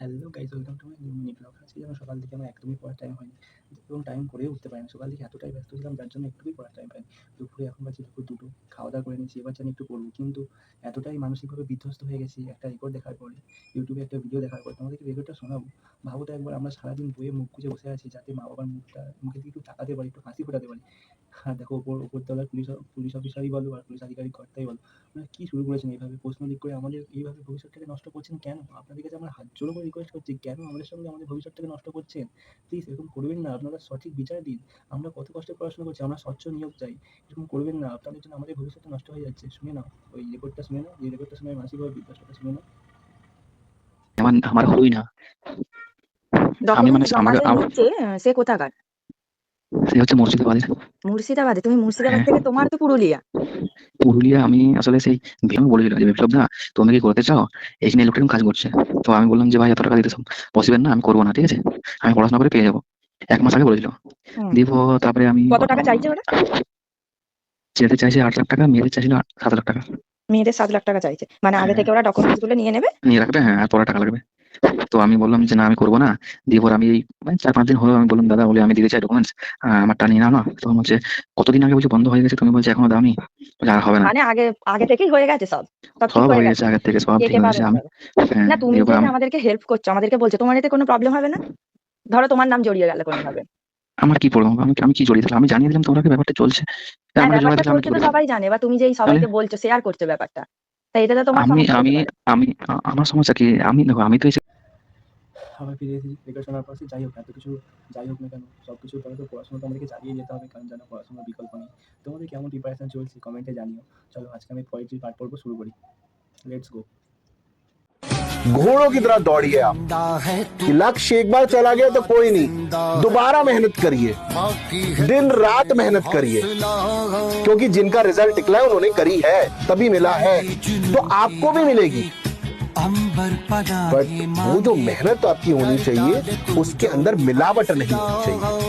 Hello guys welcome to my new mini blog আজকে যেন সকাল থেকে আমার একদমই পড়ার টাইম হয়নি এবং টাইম করেও উঠতে পারিনি। সকাল থেকে এতটাই ব্যস্ত ছিলাম, যার জন্য একটুকুই পড়ার টাইম পাইনি। দুপুরে এখন বাজে দুপুর দুটো খাওয়া দাওয়া করে নিয়েছি, এবার জানি একটু পড়ব। কিন্তু এতটাই মানসিকভাবে বিধ্বস্ত হয়ে গেছি, একটা রেকর্ড দেখার পরে ইউটিউবে একটা ভিডিও দেখার পর। তোমাদেরকে রেকর্ডটা শোনাবো। ভাবো তো একবার আমরা সারাদিন বইয়ে মুখ গুজে বসে আছি, যাতে মা বাবার মুখটা মুখের দিকে একটু তাকাতে পারি, একটু হাসি ফোটাতে পারি। আর দেখো ওপর উপরতলার পুলিশ পুলিশ অফিসারই বলো আর পুলিশ আধিকারিক কর্তাই বলো। আপনারা কী শুরু করেছেন এইভাবে? প্রশ্ন দিক করে আমাদের এইভাবে ভবিষ্যৎটাকে নষ্ট করছেন কেন? আপনাদের কাছে আমার হাত জোড়ো করে রিকোয়েস্ট করছি কেন আমাদের সঙ্গে আমাদের ভবিষ্যৎটাকে নষ্ট করছেন? প্লিজ এরকম করবেন না আপনারা সঠিক বিচার দিন। আমরা কত কষ্টে পড়াশোনা করছি আমরা স্বচ্ছ নিয়োগ চাই। এরকম করবেন না আপনাদের জন্য আমাদের ভবিষ্যৎটা নষ্ট হয়ে যাচ্ছে। শুনে নাও ওই রেকর্ডটা শুনে নাও এই রেকর্ডটা শুনে মানসিকভাবে বিধ্বস্তটা শুনে নাও। আমার আমার হই না। আমি মানে আমার- সে কোথাকার? সে হচ্ছে মুর্শিদাবাদের। মুর্শিদাবাদে? তুমি মুর্শিদাবাদ হ্যাঁ। থেকে তোমার তো পুরুলিয়া। পুরুলিয়া আমি আসলে সেই ভীম বলেছিল যে বিপ্লব দা তুমি কি করতে চাও? এইখানে লোকটা কাজ করছে। তো আমি বললাম যে ভাই এত টাকা দিতে পসিবল না আমি করব না ঠিক আছে? আমি পড়াশোনা করে পেয়ে যাব। এক মাস আগে বলেছিল। দিব তারপরে আমি কত টাকা চাইছে ওরা? যেতে চাইছে আট লাখ টাকা মেয়েদের চাইছিল সাত লাখ টাকা। মেয়েদের সাত লাখ টাকা চাইছে। মানে আগে থেকে ওরা ডকুমেন্টসগুলো নিয়ে নেবে? নিয়ে রাখবে হ্যাঁ আর পরে টাকা লাগবে। তো আমি বললাম যে না আমি করব না। দিয়ে পরে আমি এই মানে চার পাঁচ দিন হলো আমি বললাম দাদা বলে আমি দিতে চাই ডকুমেন্টস আমারটা নিয়ে নাও না। তখন বলছে কতদিন আগে বলছে বন্ধ হয়ে গেছে? তুমি বলছে এখনও দামি আর হবে না। মানে আগে আগে থেকেই হয়ে গেছে সব? সব হয়ে গেছে? আগের থেকে সব ঠিক হয়ে গেছে। আমি হ্যাঁ না তুমি আমাদেরকে হেল্প করছ আমাদেরকে বলছো তোমার এতে কোনো প্রবলেম হবে না? ধরো তোমার নাম জড়িয়ে গেল কোনো ভাবে আমার কি প্রবলেম আমি আমি কি জড়িয়ে দিলাম আমি জানিয়ে দিলাম তোমরা কি ব্যাপারটা চলছে? সবাই জানে বা তুমি যেই সবাইকে বলছো শেয়ার করছ ব্যাপারটা। তাই এটা তো তোমার আমি আমি আমি আমার সমস্যা কি? আমি দেখো আমি তো এসে আবার ফিরে এসেছি রেকর্ড শোনার পর যাই হোক এত কিছু যাই হোক না কেন সব কিছুর পরে তো পড়াশোনা তো আমাদেরকে চালিয়ে যেতে হবে কারণ জানো পড়াশোনার বিকল্প নেই। তোমাদের কেমন প্রিপারেশন চলছে? কমেন্টে জানিও। চলো আজকে আমি পয়েট্রি পাঠ পড়ব শুরু করি। লেটস গো घोड़ों की तरह दौड़िए आप। कि लक्ष्य एक बार चला गया तो कोई नहीं। दोबारा मेहनत करिए। दिन रात मेहनत करिए। क्योंकि जिनका रिज़ल्ट निकला है, उन्होंने करी है, तभी मिला है। तो आपको भी मिलेगी। बट वो जो मेहनत आपकी होनी चाहिए, उसके अंदर मिलावट नहीं होनी चाहिए।